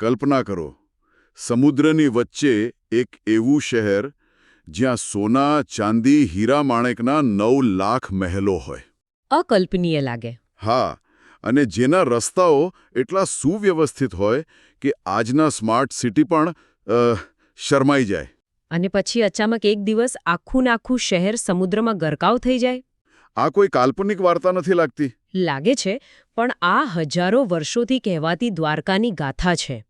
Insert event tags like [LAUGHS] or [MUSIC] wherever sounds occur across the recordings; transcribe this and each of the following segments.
કલ્પના કરો સમુદ્રની વચ્ચે એક એવું શહેર જ્યાં સોના ચાંદી હીરા માણેકના નવ લાખ મહેલો હોય. અકલ્પનીય લાગે. હા અને જેના રસ્તાઓ એટલા સુવ્યવસ્થિત હોય કે આજના સ્માર્ટ સિટી પણ શરમાઈ જાય. અને પછી અચાનક એક દિવસ આખું ને આખું શહેર સમુદ્રમાં ગરકાવ થઈ જાય? આ કોઈ કાલ્પનિક વાર્તા નથી લાગતી. લાગે છે પણ આ હજારો વર્ષોથી કહેવાતી દ્વારકાની ગાથા છે.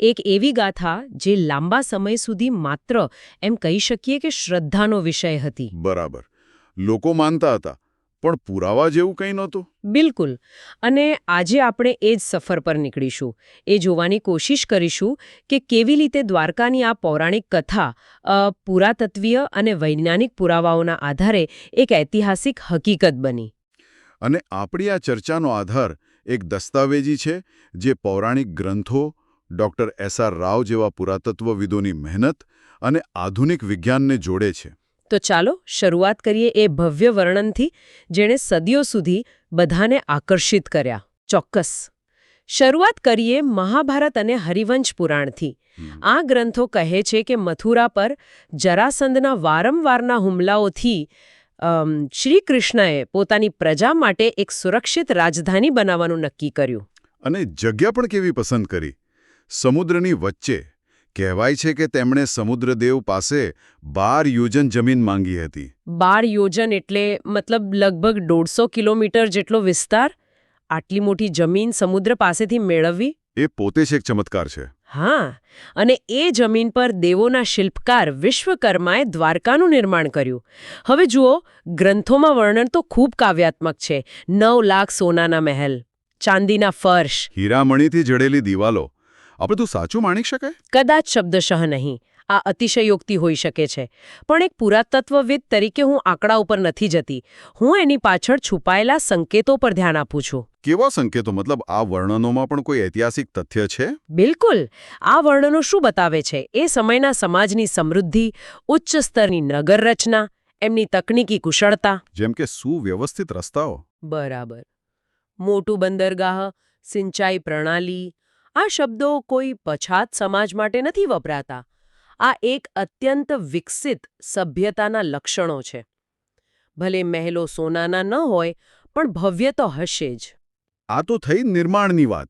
એક એવી ગાથા જે લાંબા સમય સુધી માત્ર એમ કહી શકીએ કે શ્રદ્ધાનો વિષય હતી. બરાબર. લોકો માનતા હતા પણ પુરાવા જેવું કંઈ નહોતું. બિલકુલ. અને આજે આપણે એ જ સફર પર નીકળીશું. એ જોવાની કોશિશ કરીશું કે કેવી રીતે દ્વારકાની આ પૌરાણિક કથા પુરાતત્વીય અને વૈજ્ઞાનિક પુરાવાઓના આધારે એક ઐતિહાસિક હકીકત બની. અને આપણી આ ચર્ચાનો આધાર એક દસ્તાવેજી છે જે પૌરાણિક ગ્રંથો ડૉક્ટર એસ આર રાવ જેવા પુરાતત્વવિદોની મહેનત અને આધુનિક વિજ્ઞાનને જોડે છે. તો ચાલો શરૂઆત કરીએ એ ભવ્ય વર્ણનથી જેણે સદીઓ સુધી બધાને આકર્ષિત કર્યા. ચોક્કસ. શરૂઆત કરીએ મહાભારત અને હરિવંશ પુરાણથી. આ ગ્રંથો કહે છે કે મથુરા પર જરાસંધના વારંવારના હુમલાઓથી શ્રી કૃષ્ણએ પોતાની પ્રજા માટે એક સુરક્ષિત રાજધાની બનાવવાનું નક્કી કર્યું. અને જગ્યા પણ કેવી પસંદ કરી? સમુદ્રની વચ્ચે કહેવાય છે કે તેમણે સમુદ્રદેવ પાસે બાર યોજન જમીન માંગી હતી. બાર યોજન એટલે મતલબ લગભગ દોઢસો કિલોમીટર જેટલો વિસ્તાર? આટલી મોટી જમીન સમુદ્ર પાસેથી મેળવવી? એ પોતે જ એક ચમત્કાર છે. હા અને એ જમીન પર દેવોના શિલ્પકાર વિશ્વકર્માએ દ્વારકાનું નિર્માણ કર્યું. હવે જુઓ ગ્રંથોમાં વર્ણન તો ખૂબ કાવ્યાત્મક છે. નવ લાખ સોનાના મહેલ ચાંદીના ફર્શ. હીરામણીથી જડેલી દિવાલો આ બધું સાચું માણી શકાય? કદાચ શબ્દશઃ નહીં. આ અતિશયોક્તિ હોઈ શકે છે. પણ એક પુરાતત્વવિદ તરીકે હું આંકડા ઉપર નથી જતી. હું એની પાછળ છુપાયેલા સંકેતો પર ધ્યાન આપું છું. કેવા સંકેતો? મતલબ આ વર્ણનોમાં પણ કોઈ ઐતિહાસિક તથ્ય છે? બિલકુલ. આ વર્ણનો શું બતાવે છે? એ સમયના સમાજની સમૃદ્ધિ ઉચ્ચ સ્તરની નગર રચના એમની તકનીકી કુશળતા. જેમ કે સુવ્યવસ્થિત રસ્તાઓ. બરાબર. મોટું બંદરગાહ સિંચાઈ પ્રણાલી આ શબ્દો કોઈ પછાત સમાજ માટે નથી વપરાતા. આ એક અત્યંત વિકસિત સભ્યતાના લક્ષણો છે. ભલે મહેલો સોનાના ન હોય પણ ભવ્ય તો હશે જ. આ તો થઈ નિર્માણની વાત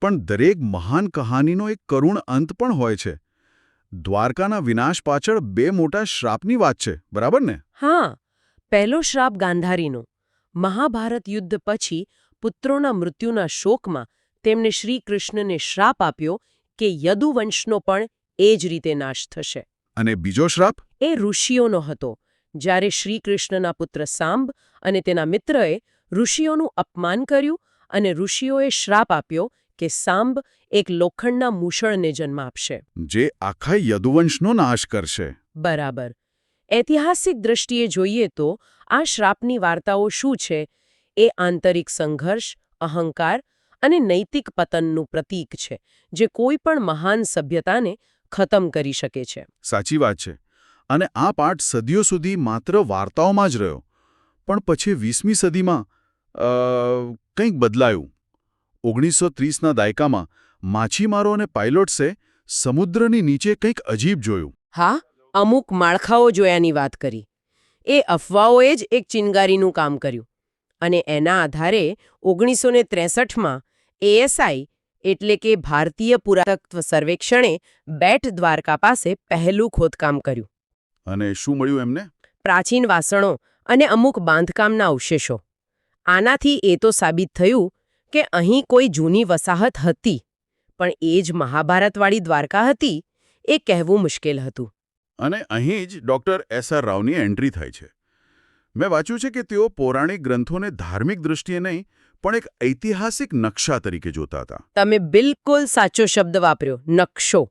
પણ દરેક મહાન કહાનીનો એક કરુણ અંત પણ હોય છે. દ્વારકાના વિનાશ પાછળ બે મોટા શ્રાપની વાત છે બરાબર ને? હા પહેલો શ્રાપ ગાંધારીનો. મહાભારત યુદ્ધ પછી પુત્રોના મૃત્યુના શોકમાં તેમણે શ્રી કૃષ્ણને શ્રાપ આપ્યો કે યદુવંશનો પણ એ જ રીતે નાશ થશે. અને બીજો શ્રાપ? એ ઋષિઓનો હતો. જ્યારે શ્રી કૃષ્ણના પુત્ર સાંબ અને તેના મિત્રએ ઋષિઓનું અપમાન કર્યું અને ઋષિઓએ શ્રાપ આપ્યો કે સાંબ એક લોખંડના મૂષણને જન્મ આપશે. જે આખા યદુવંશનો નાશ કરશે. બરાબર. ઐતિહાસિક દ્રષ્ટિએ જોઈએ તો આ શ્રાપની વાર્તાઓ શું છે? એ આંતરિક સંઘર્ષ અહંકાર અને નૈતિક પતનનું પ્રતીક છે જે કોઈ પણ મહાન સભ્યતાને ખતમ કરી શકે છે. સાચી વાત છે. અને આ પાઠ સદીઓ સુધી માત્ર વાર્તાઓમાં જ રહ્યો. પણ પછી વીસમી સદીમાં કંઈક બદલાયું. ઓગણીસો ત્રીસના દાયકામાં માછીમારો અને પાયલોટ્સે સમુદ્રની નીચે કંઈક અજીબ જોયું. હા અમુક માળખાઓ જોયાની વાત કરી. એ અફવાઓએ જ એક ચિનગારીનું કામ કર્યું. અને એના આધારે ઓગણીસો ને ત્રેસઠમાં એએસઆઈ એટલે કે ભારતીય પુરાતત્વ સર્વેક્ષણે બેટ દ્વારકા પાસે પહેલું ખોદકામ કર્યું. અને શું મળ્યું એમને? પ્રાચીન વાસણો અને અમુક બાંધકામના અવશેષો. આનાથી એ તો સાબિત થયું કે અહીં કોઈ જૂની વસાહત હતી પણ એ જ મહાભારતવાળી દ્વારકા હતી એ કહેવું મુશ્કેલ હતું. અને અહીં જ ડોક્ટર એસ આર રાવની એન્ટ્રી થાય છે. મેં વાંચ્યું છે કે તેઓ પૌરાણિક ગ્રંથોને ધાર્મિક દૃષ્ટિએ નહીં પણ એક ઐતિહાસિક નકશા તરીકે જોતા હતા. તમે બિલકુલ સાચો શબ્દ વાપર્યો નકશો.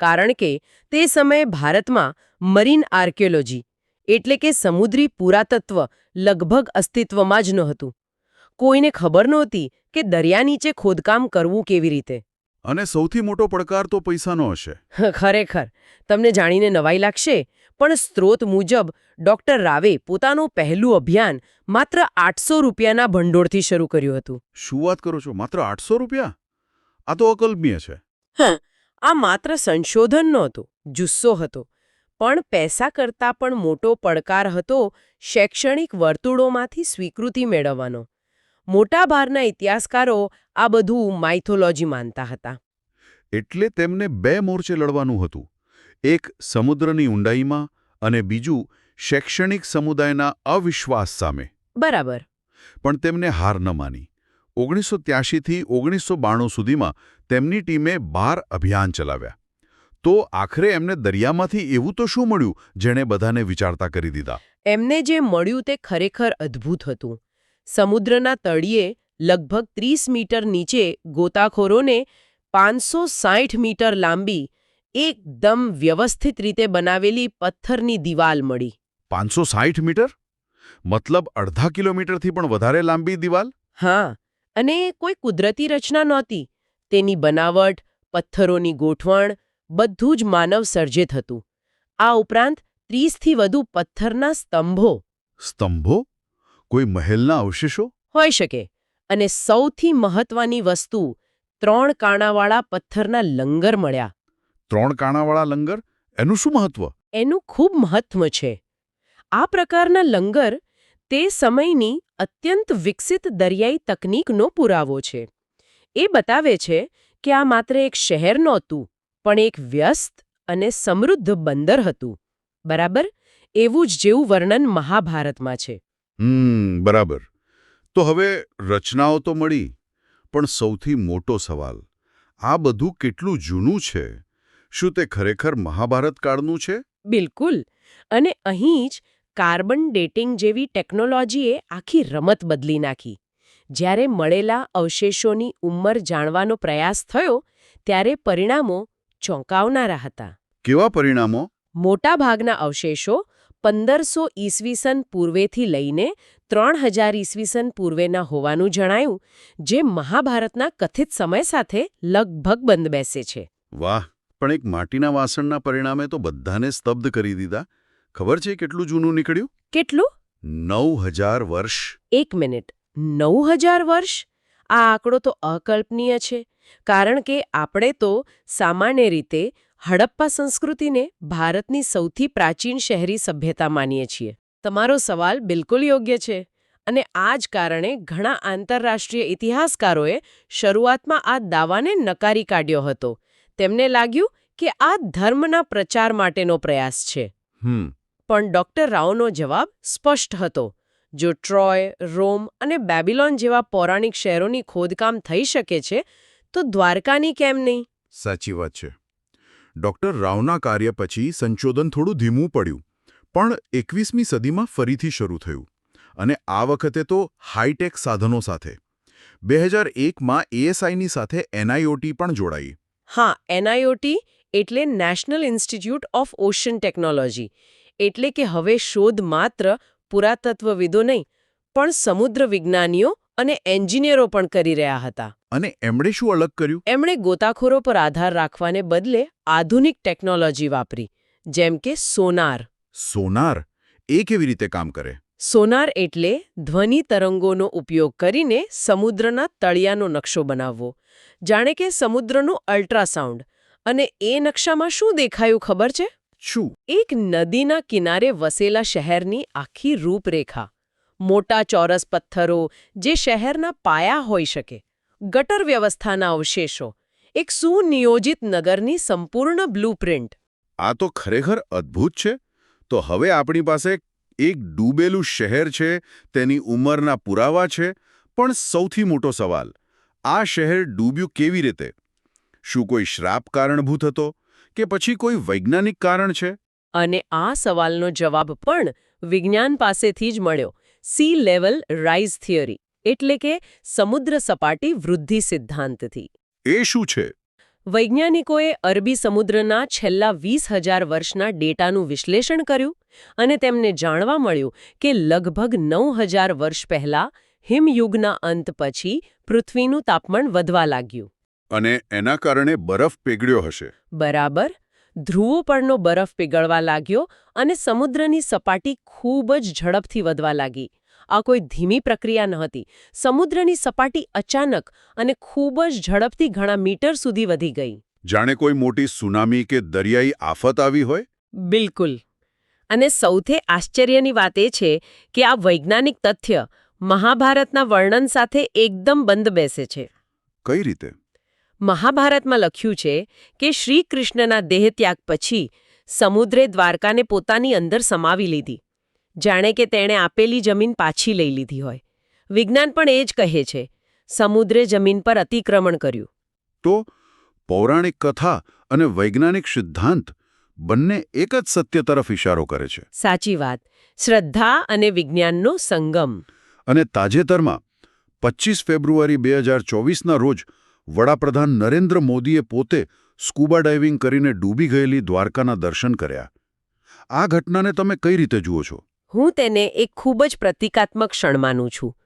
કારણ કે તે સમયે ભારતમાં મરીન આર્કિયોલોજી એટલે કે સમુદ્રી પુરાતત્વ લગભગ અસ્તિત્વમાં જ નહોતું. કોઈને ખબર નહોતી કે દરિયા નીચે ખોદકામ કરવું કેવી રીતે. અને સૌથી મોટો પડકાર તો પૈસાનો હશે. [LAUGHS] ખરેખર. તમને જાણીને નવાઈ લાગશે પણ સ્ત્રોત મુજબ ડોક્ટર રાવે પોતાનું પહેલું અભિયાન માત્ર આઠસો રૂપિયાના ભંડોળથી શરૂ કર્યું હતું. શું વાત કરો છો? માત્ર આઠસો રૂપિયા? આ તો અકલ્પનીય છે. હા આ માત્ર સંશોધન નહોતું જુસ્સો હતો. પણ પૈસા કરતાં પણ મોટો પડકાર હતો શૈક્ષણિક વર્તુળોમાંથી સ્વીકૃતિ મેળવવાનો. મોટાભારના ઇતિહાસકારો આ બધું માઇથોલોજી માનતા હતા. એટલે તેમને બે મોરચે લડવાનું હતું. એક સમુદ્રની ઊંડાઈમાં અને બીજું શૈક્ષણિક સમુદાયના અવિશ્વાસ સામે. બરાબર. પણ તેમને હાર ન માની. ઓગણીસો ત્યાસીથી ઓગણીસો બાણું સુધીમાં તેમની ટીમે બાર અભિયાન ચલાવ્યા. તો આખરે એમને દરિયામાંથી એવું તો શું મળ્યું જેણે બધાને વિચારતા કરી દીધા? એમને જે મળ્યું તે ખરેખર અદ્ભુત હતું. સમુદ્રના તળિયે લગભગ ત્રીસ મીટર નીચે ગોતાખોરોને પાંચસો મીટર લાંબી એકદમ વ્યવસ્થિત રીતે બનાવેલી પથ્થરની દિવાલ મળી. પાંચસો સાઠ મીટર? મતલબ અડધા કિલોમીટરથી પણ વધારે લાંબી દિવાલ? હા અને કોઈ કુદરતી રચના નહોતી. તેની બનાવટ પથ્થરોની ગોઠવણ બધું જ માનવ સર્જિત હતું. આ ઉપરાંત ત્રીસથી વધુ પથ્થરના સ્તંભો. સ્તંભો? કોઈ મહેલના અવશેષો? હોઈ શકે અને સૌથી મહત્વની વસ્તુ ત્રણ કાણાવાળા પથ્થરના લંગર મળ્યા. ત્રણ કાણાવાળા લંગર એનું શું મહત્વ? એનું ખૂબ મહત્વ છે. આ પ્રકારના લંગર તે સમયની અત્યંત વિકસિત દરિયાઈ તકનીકનો પુરાવો છે. એ બતાવે છે કે આ માત્ર એક શહેર નહોતું પણ એક વ્યસ્ત અને સમૃદ્ધ બંદર હતું. બરાબર? એવું જ જેવું વર્ણન મહાભારતમાં છે. હમ બરાબર. તો હવે રચનાઓ તો મળી પણ સૌથી મોટો સવાલ આ બધું કેટલું જૂનું છે? શું તે ખરેખર મહાભારત કાળનું છે? બિલકુલ. અને અહીં જ કાર્બન ડેટિંગ જેવી ટેકનોલોજીએ આખી રમત બદલી નાખી. જ્યારે મળેલા અવશેષોની ઉંમર જાણવાનો પ્રયાસ થયો ત્યારે પરિણામો ચોંકાવનારા હતા. કેવા પરિણામો? મોટાભાગના અવશેષો પંદરસો ઈસવીસન પૂર્વેથી લઈને ત્રણ હજાર ઈસવીસન પૂર્વેના હોવાનું જણાયું જે મહાભારતના કથિત સમય સાથે લગભગ બંધ બેસે છે. વાહ! પણ એક માટીના વાસણના પરિણામે તો બધાને સ્તબ્ધ કરી દીધા. ખબર છે કેટલું જૂનું નીકળ્યું? કેટલું? નવ હજાર વર્ષ. એક મિનિટ. નવ હજાર વર્ષ? આ આંકડો તો અકલ્પનીય છે. કારણ કે આપણે તો સામાન્ય રીતે હડપ્પા સંસ્કૃતિને ભારતની સૌથી પ્રાચીન શહેરી સભ્યતા માનીએ છીએ. તમારો સવાલ બિલકુલ યોગ્ય છે. અને આ જ કારણે ઘણા આંતરરાષ્ટ્રીય ઇતિહાસકારોએ શરૂઆતમાં આ દાવાને નકારી કાઢ્યો હતો. તેમને લાગ્યું કે આ ધર્મના પ્રચાર માટેનો પ્રયાસ છે. હમ. પણ ડોક્ટર રાઓનો જવાબ સ્પષ્ટ હતો. જો ટ્રોય રોમ અને બેબિલોન જેવા પૌરાણિક શહેરોની ખોદકામ થઈ શકે છે તો દ્વારકાની કેમ નહીં? સાચી વાત છે. ડોક્ટર રાવના કાર્ય પછી સંશોધન થોડું ધીમું પડ્યું પણ એકવીસમી સદીમાં ફરીથી શરૂ થયું. અને આ વખતે તો હાઈટેક સાધનો સાથે. બે હજાર એકમાં એએસઆઈની સાથે એનઆઈઓટી પણ જોડાઈ. હા એનઆઈઓટી એટલે National Institute of Ocean Technology. એટલે કે હવે શોધ માત્ર પુરાતત્વવિદો નહીં પણ સમુદ્ર વિજ્ઞાનીઓ અને એન્જિનિયરો પણ કરી રહ્યા હતા. અને એમણે શું અલગ કર્યું? એમણે ગોતાખોરો પર આધાર રાખવાને બદલે આધુનિક ટેકનોલોજી વાપરી જેમ કે સોનાર. સોનાર? એ કેવી રીતે કામ કરે? સોનાર એટલે ધ્વનિ તરંગોનો ઉપયોગ કરીને સમુદ્રના તળિયાનો નકશો બનાવવો. જાણે કે સમુદ્રનું અલ્ટ્રાસાઉન્ડ. અને એ નકશામાં શું દેખાયું ખબર છે? શું? એક નદીના કિનારે વસેલા શહેરની આખી રૂપરેખા. મોટા ચોરસ પથ્થરો જે શહેરના પાયા હોઈ શકે. ગટર વ્યવસ્થાના અવશેષો. એક સુનિયોજિત નગરની સંપૂર્ણ બ્લુપ્રિન્ટ. આ તો ખરેખર અદ્ભુત છે. તો હવે આપણી પાસે એક ડૂબેલું શહેર છે તેની ઉંમરના પુરાવા છે પણ સૌથી મોટો સવાલ આ શહેર ડૂબ્યું કેવી રીતે? શું કોઈ શ્રાપ કારણભૂત હતો કે પછી કોઈ વૈજ્ઞાનિક કારણ છે? અને આ સવાલનો જવાબ પણ વિજ્ઞાન પાસેથી જ મળ્યો સી લેવલ રાઇઝ થિયરી એટલે કે સમુદ્ર સપાટી વૃદ્ધિ સિદ્ધાંતથી. એ શું છે? વૈજ્ઞાનિકોએ અરબી સમુદ્રના છેલ્લા વીસ હજાર વર્ષના ડેટાનું વિશ્લેષણ કર્યું અને તેમને જાણવા મળ્યું કે લગભગ નવ હજાર વર્ષ પહેલા હિમયુગના અંત પછી પૃથ્વીનું તાપમાન વધવા લાગ્યું. અને એના કારણે બરફ પીગળ્યો હશે. બરાબર. ધ્રુવો પરનો બરફ પીગળવા લાગ્યો અને સમુદ્રની સપાટી ખૂબ જ ઝડપથી વધવા લાગી. આ કોઈ ધીમી પ્રક્રિયા નહોતી સમુદ્રની સપાટી અચાનક અને ખૂબ જ ઝડપથી ઘણા મીટર સુધી વધી ગઈ. જાણે કોઈ મોટી સુનામી કે દરિયાઈ આફત આવી હોય? બિલકુલ. અને સૌથી આશ્ચર્યની વાત એ છે કે આ વૈજ્ઞાનિક તથ્ય મહાભારતના વર્ણન સાથે એકદમ બંધ બેસે છે. કઈ રીતે? મહાભારતમાં લખ્યું છે કે શ્રી કૃષ્ણના દેહત્યાગ પછી સમુદ્રે દ્વારકાને પોતાની અંદર સમાવી લીધી. જાણે કે તેણે આપેલી જમીન પાછી લઈ લીધી હોય. વિજ્ઞાન પણ એ જ કહે છે સમુદ્રે જમીન પર અતિક્રમણ કર્યું. તો પૌરાણિક કથા અને વૈજ્ઞાનિક સિદ્ધાંત બંને એક જ સત્ય તરફ ઇશારો કરે છે. સાચી વાત. શ્રદ્ધા અને વિજ્ઞાનનો સંગમ. અને તાજેતરમાં પચીસ ફેબ્રુઆરી બે હજાર ચોવીસના રોજ વડાપ્રધાન નરેન્દ્ર મોદીએ પોતે સ્કૂબા ડાઇવિંગ કરીને ડૂબી ગયેલી દ્વારકાના દર્શન કર્યા. આ ઘટનાને તમે કઈ રીતે જુઓ છો? હું તેને એક ખૂબ જ પ્રતિકાત્મક ક્ષણ માનું છું.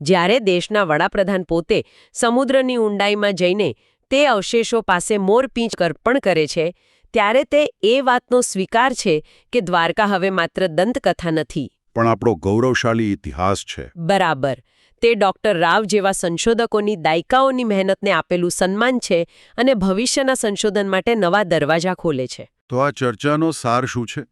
જ્યારે દેશના વડાપ્રધાન પોતે સમુદ્રની ઊંડાઈમાં જઈને તે અવશેષો પાસે મોરપીંચ અર્પણ કરે છે ત્યારે તે એ વાતનો સ્વીકાર છે કે દ્વારકા હવે માત્ર દંતકથા નથી. પણ આપણો ગૌરવશાળી ઇતિહાસ છે. બરાબર. તે ડોક્ટર રાવ જેવા સંશોધકોની દાયકાઓની મહેનતને આપેલું સન્માન છે અને ભવિષ્યના સંશોધન માટે નવા દરવાજા ખોલે છે. તો આ ચર્ચાનો સાર શું છે?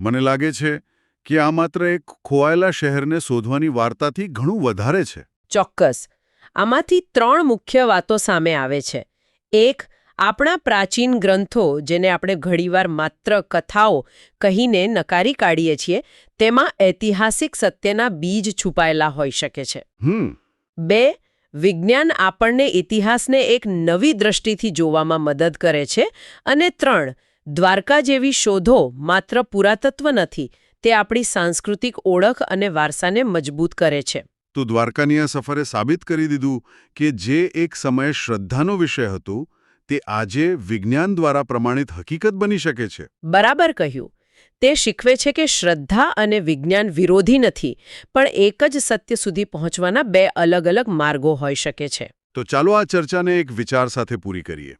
મને લાગે છે કે આ માત્ર એક ખોવાયેલા શહેરને શોધવાની વાર્તાથી ઘણું વધારે છે. ચોક્કસ. આમાંથી ત્રણ મુખ્ય વાતો સામે આવે છે. એક આપણા પ્રાચીન ગ્રંથો જેને આપણે ઘણીવાર માત્ર કથાઓ કહીને નકારી કાઢીએ છીએ તેમાં ઐતિહાસિક સત્યના બીજ છુપાયેલા હોઈ શકે છે. બે વિજ્ઞાન આપણને ઇતિહાસને એક નવી દ્રષ્ટિથી જોવામાં મદદ કરે છે. અને ત્રણ દ્વારકા જેવી શોધો માત્ર પુરાતત્વ નથી તે આપણી સાંસ્કૃતિક ઓળખ અને વારસાને મજબૂત કરે છે. તો દ્વારકાની આ સફરે સાબિત કરી દીધું કે જે એક સમયે શ્રદ્ધાનો વિષય હતું તે આજે વિજ્ઞાન દ્વારા પ્રમાણિત હકીકત બની શકે છે. બરાબર કહ્યું. તે શીખવે છે કે શ્રદ્ધા અને વિજ્ઞાન વિરોધી નથી પણ એક જ સત્ય સુધી પહોંચવાના બે અલગ અલગ માર્ગો હોઈ શકે છે. તો ચાલો આ ચર્ચાને એક વિચાર સાથે પૂરી કરીએ.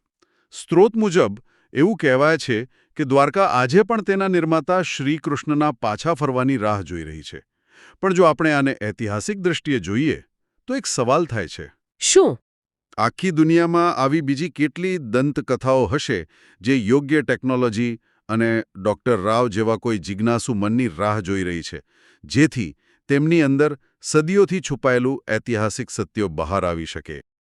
સ્ત્રોત મુજબ એવું કહેવાય છે કે દ્વારકા આજે પણ તેના નિર્માતા શ્રી કૃષ્ણના પાછા ફરવાની રાહ જોઈ રહી છે. પણ જો આપણે આને ઐતિહાસિક દ્રષ્ટિએ જોઈએ તો એક સવાલ થાય છે. શું? આખી દુનિયામાં આવી બીજી કેટલી દંતકથાઓ હશે જે યોગ્ય ટેકનોલોજી અને ડોક્ટર રાવ જેવા કોઈ જિજ્ઞાસુ મનની રાહ જોઈ રહી છે જેથી તેમની અંદર સદીઓથી છુપાયેલું ઐતિહાસિક સત્યો બહાર આવી શકે?